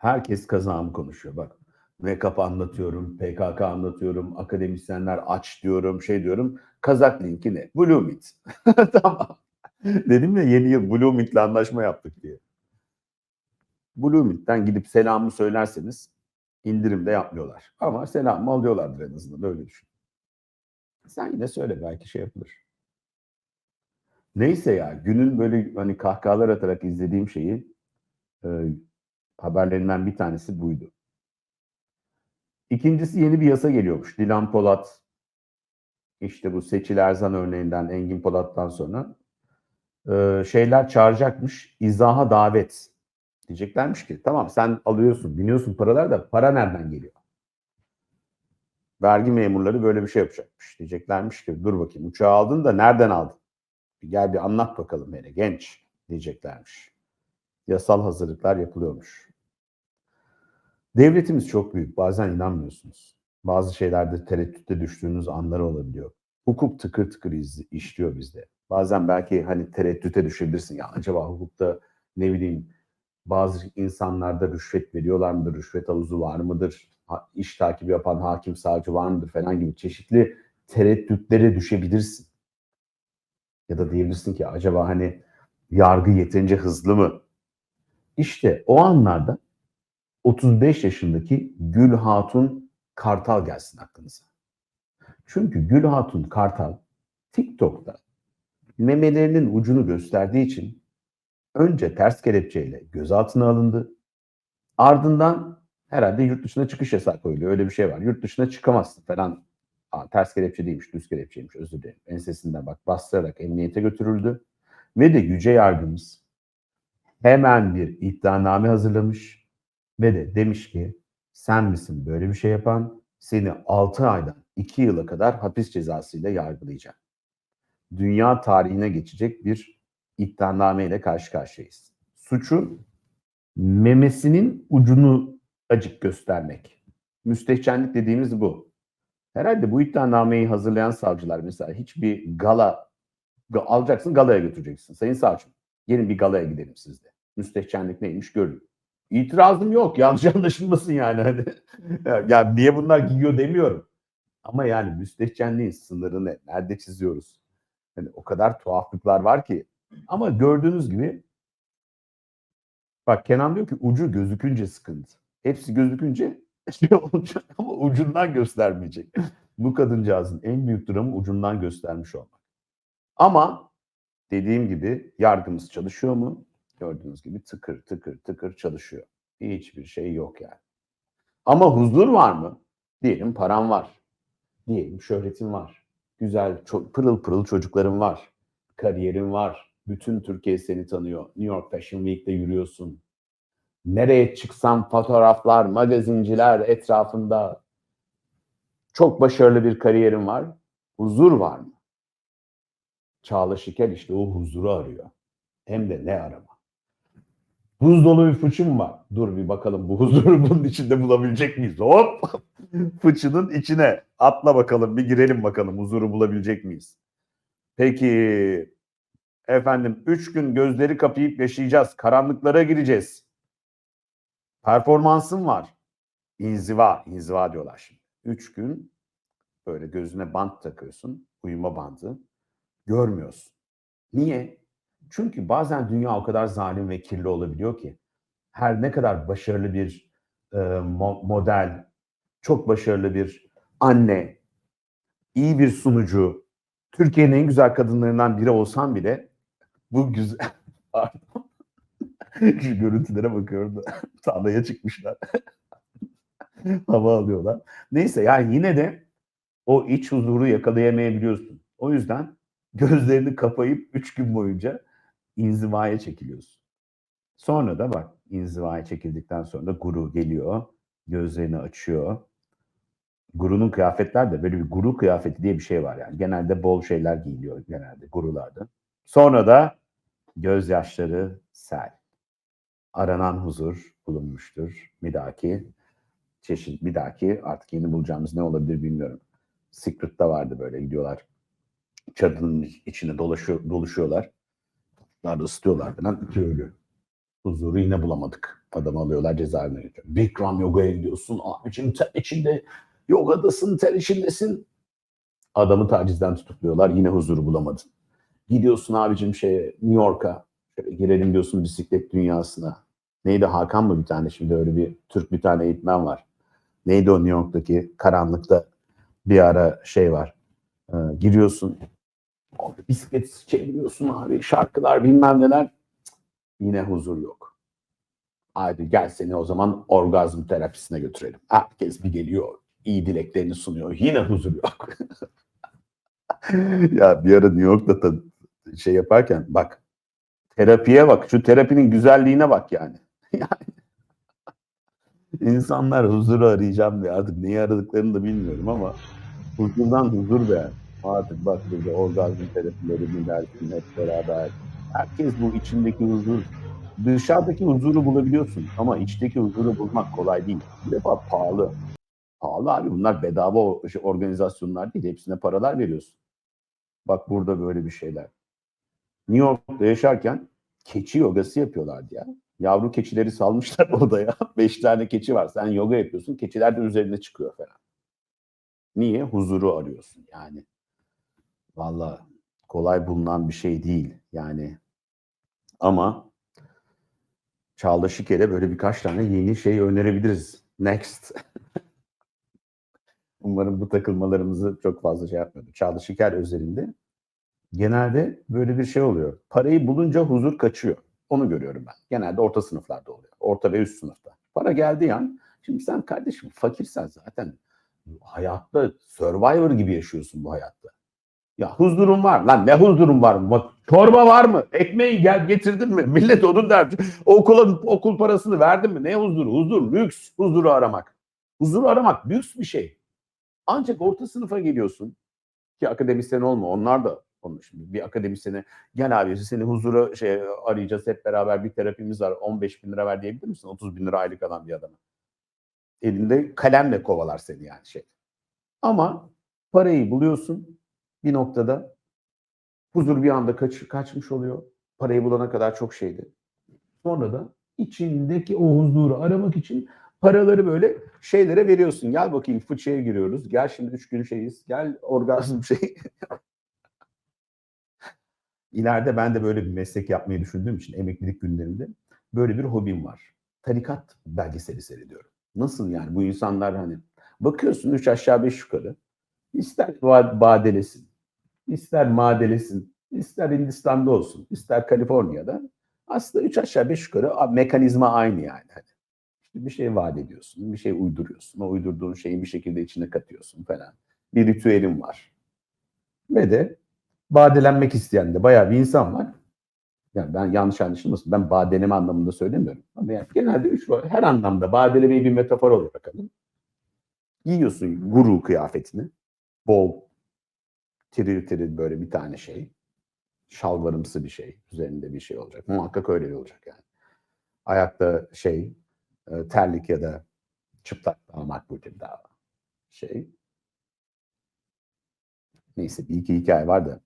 Herkes kazağımı konuşuyor bak. Make-up anlatıyorum, PKK anlatıyorum, akademisyenler aç diyorum, şey diyorum. Kazak linki ne? Blue tamam. Dedim ya yeni yıl Blue anlaşma yaptık diye. Blue Meet'ten gidip selamı söylerseniz indirim de yapmıyorlar. Ama selamı alıyorlardır en azından öyle düşün. Sen yine söyle belki şey yapılır. Neyse ya günün böyle hani kahkahalar atarak izlediğim şeyi e, haberlerinden bir tanesi buydu. İkincisi yeni bir yasa geliyormuş. Dilan Polat işte bu Seçil Erzan örneğinden Engin Polat'tan sonra e, şeyler çağıracakmış. izaha davet. Diyeceklermiş ki tamam sen alıyorsun, biniyorsun paralar da para nereden geliyor? Vergi memurları böyle bir şey yapacakmış. Diyeceklermiş ki dur bakayım uçağı aldın da nereden aldın? Gel bir anlat bakalım beni genç diyeceklermiş. Yasal hazırlıklar yapılıyormuş. Devletimiz çok büyük. Bazen inanmıyorsunuz. Bazı şeylerde tereddütte düştüğünüz anlar olabiliyor. Hukuk tıkır tıkır iz, işliyor bizde. Bazen belki hani tereddüte düşebilirsin. Ya acaba hukukta ne bileyim bazı insanlarda rüşvet veriyorlar mıdır? Rüşvet havuzu var mıdır? Ha, iş takibi yapan hakim savcı var mıdır falan gibi çeşitli tereddütlere düşebilirsin. Ya da diyebilirsin ki acaba hani yargı yeterince hızlı mı? İşte o anlarda 35 yaşındaki Gül Hatun Kartal gelsin aklınıza. Çünkü Gül Hatun Kartal TikTok'ta memelerinin ucunu gösterdiği için önce ters kelepçeyle gözaltına alındı. Ardından herhalde yurt dışına çıkış yasağı koyuluyor. Öyle bir şey var. Yurt dışına çıkamazsın falan. Aa, ters kelepçe değilmiş, düz kelepçeymiş özür dilerim. Ensesinden bak bastırarak emniyete götürüldü. Ve de yüce yardımcımız hemen bir iddianame hazırlamış ve de demiş ki sen misin böyle bir şey yapan? Seni 6 aydan 2 yıla kadar hapis cezasıyla yargılayacağım. Dünya tarihine geçecek bir iddianame ile karşı karşıyayız. Suçu memesinin ucunu acık göstermek. Müstehcenlik dediğimiz bu. Herhalde bu iddianameyi hazırlayan savcılar mesela hiçbir gala ga- alacaksın galaya götüreceksin. Sayın savcım gelin bir galaya gidelim sizde. Müstehcenlik neymiş görün. İtirazım yok. Yanlış anlaşılmasın yani. Hani, ya niye bunlar giyiyor demiyorum. Ama yani müstehcenliğin sınırını nerede çiziyoruz? Hani o kadar tuhaflıklar var ki. Ama gördüğünüz gibi bak Kenan diyor ki ucu gözükünce sıkıntı. Hepsi gözükünce şey olacak ama ucundan göstermeyecek. Bu kadıncağızın en büyük dramı ucundan göstermiş olmak. Ama dediğim gibi yargımız çalışıyor mu? Gördüğünüz gibi tıkır tıkır tıkır çalışıyor. Hiçbir şey yok yani. Ama huzur var mı? Diyelim param var. Diyelim şöhretin var. Güzel, pırıl pırıl çocukların var. Kariyerin var. Bütün Türkiye seni tanıyor. New York Fashion Week'te yürüyorsun. Nereye çıksan fotoğraflar, magazinciler etrafında. Çok başarılı bir kariyerin var. Huzur var mı? Çağla Şikel işte o huzuru arıyor. Hem de ne arama. Buz dolu bir fıçım var. Dur bir bakalım bu huzuru bunun içinde bulabilecek miyiz? Hop! Fıçının içine atla bakalım bir girelim bakalım huzuru bulabilecek miyiz? Peki efendim üç gün gözleri kapayıp yaşayacağız. Karanlıklara gireceğiz. Performansım var. İnziva, inziva diyorlar şimdi. Üç gün böyle gözüne bant takıyorsun. Uyuma bandı. Görmüyorsun. Niye? Çünkü bazen dünya o kadar zalim ve kirli olabiliyor ki her ne kadar başarılı bir e, mo- model, çok başarılı bir anne, iyi bir sunucu, Türkiye'nin en güzel kadınlarından biri olsam bile bu güzel. Şu görüntülere bakıyorum da çıkmışlar. Hava alıyorlar. Neyse yani yine de o iç huzuru yakalayamayabiliyorsun. O yüzden gözlerini kapayıp üç gün boyunca inzivaya çekiliyorsun. Sonra da bak inzivaya çekildikten sonra da guru geliyor. Gözlerini açıyor. Guru'nun kıyafetler de böyle bir guru kıyafeti diye bir şey var yani. Genelde bol şeyler giyiliyor genelde gurularda. Sonra da gözyaşları sel. Aranan huzur bulunmuştur. Bir dahaki çeşit bir dahaki artık yeni bulacağımız ne olabilir bilmiyorum. Secret'ta vardı böyle gidiyorlar. Çadırın içine dolaşıyor, doluşuyorlar. Daha da ısıtıyorlar falan. İki ölü. Huzuru yine bulamadık. Adamı alıyorlar cezaevine götürüyor. Bikram yogaya gidiyorsun. Abicim ter içinde yogadasın, ter içindesin. Adamı tacizden tutukluyorlar. Yine huzuru bulamadın. Gidiyorsun abicim şeye New York'a. Girelim diyorsun bisiklet dünyasına. Neydi Hakan mı bir tane şimdi öyle bir Türk bir tane eğitmen var. Neydi o New York'taki karanlıkta bir ara şey var. Ee, giriyorsun. Orada bisiklet çeviriyorsun abi. Şarkılar bilmem neler. Yine huzur yok. Haydi gel seni o zaman orgazm terapisine götürelim. Herkes bir geliyor. iyi dileklerini sunuyor. Yine huzur yok. ya bir ara New York'ta da şey yaparken bak terapiye bak. Şu terapinin güzelliğine bak yani. yani insanlar huzuru arayacağım diye artık neyi aradıklarını da bilmiyorum ama huzurdan huzur be. Artık bak burada orgazm terapileri hep beraber. Herkes bu içindeki huzur. Dışarıdaki huzuru bulabiliyorsun ama içteki huzuru bulmak kolay değil. Bir defa pahalı. Pahalı abi bunlar bedava şey, organizasyonlar değil. Hepsine paralar veriyorsun. Bak burada böyle bir şeyler. New York'ta yaşarken keçi yogası yapıyorlardı ya. Yavru keçileri salmışlar odaya. Beş tane keçi var. Sen yoga yapıyorsun. Keçiler de üzerine çıkıyor falan. Niye? Huzuru arıyorsun yani. Valla kolay bulunan bir şey değil. Yani ama Çağla Şiker'e böyle birkaç tane yeni şey önerebiliriz. Next. Umarım bu takılmalarımızı çok fazla şey yapmıyordur. Çağla Şiker özelinde genelde böyle bir şey oluyor. Parayı bulunca huzur kaçıyor. Onu görüyorum ben. Genelde orta sınıflarda oluyor. Orta ve üst sınıfta. Para geldiği an, şimdi sen kardeşim fakirsen zaten hayatta survivor gibi yaşıyorsun bu hayatta. Ya huzurun var lan ne huzurun var mı? Çorba var mı? Ekmeği gel getirdin mi? Millet onun der. Okulun okul parasını verdin mi? Ne huzuru? Huzur lüks. Huzuru aramak. Huzuru aramak lüks bir şey. Ancak orta sınıfa geliyorsun ki akademisyen olma. Onlar da şimdi bir akademisyene gel abi seni huzura şey arayacağız hep beraber bir terapimiz var 15 bin lira ver diyebilir misin? 30 bin lira aylık alan bir adama. Elinde kalemle kovalar seni yani şey. Ama parayı buluyorsun bir noktada huzur bir anda kaç, kaçmış oluyor. Parayı bulana kadar çok şeydi. Sonra da içindeki o huzuru aramak için paraları böyle şeylere veriyorsun. Gel bakayım fıçıya giriyoruz. Gel şimdi üç gün şeyiz. Gel orgazm şey. İleride ben de böyle bir meslek yapmayı düşündüğüm için emeklilik günlerinde böyle bir hobim var. Tarikat belgeseli seyrediyorum. Nasıl yani bu insanlar hani bakıyorsun üç aşağı beş yukarı. İster badelesin, ister madelesin, ister Hindistan'da olsun, ister Kaliforniya'da. Aslında üç aşağı beş yukarı mekanizma aynı yani. Hani işte bir şey vaat ediyorsun, bir şey uyduruyorsun. O uydurduğun şeyi bir şekilde içine katıyorsun falan. Bir ritüelin var. Ve de badelenmek isteyen de bayağı bir insan var. Yani ben yanlış anlaşılmasın. Ben badeleme anlamında söylemiyorum. Ama yani genelde üç var. Her anlamda badelemeyi bir metafor olarak alın. Giyiyorsun guru kıyafetini. Bol, tiril tiril böyle bir tane şey. Şalvarımsı bir şey. Üzerinde bir şey olacak. Muhakkak öyle bir olacak yani. Ayakta şey, e, terlik ya da çıplak daha makbuldür daha şey. Neyse bir iki hikaye var da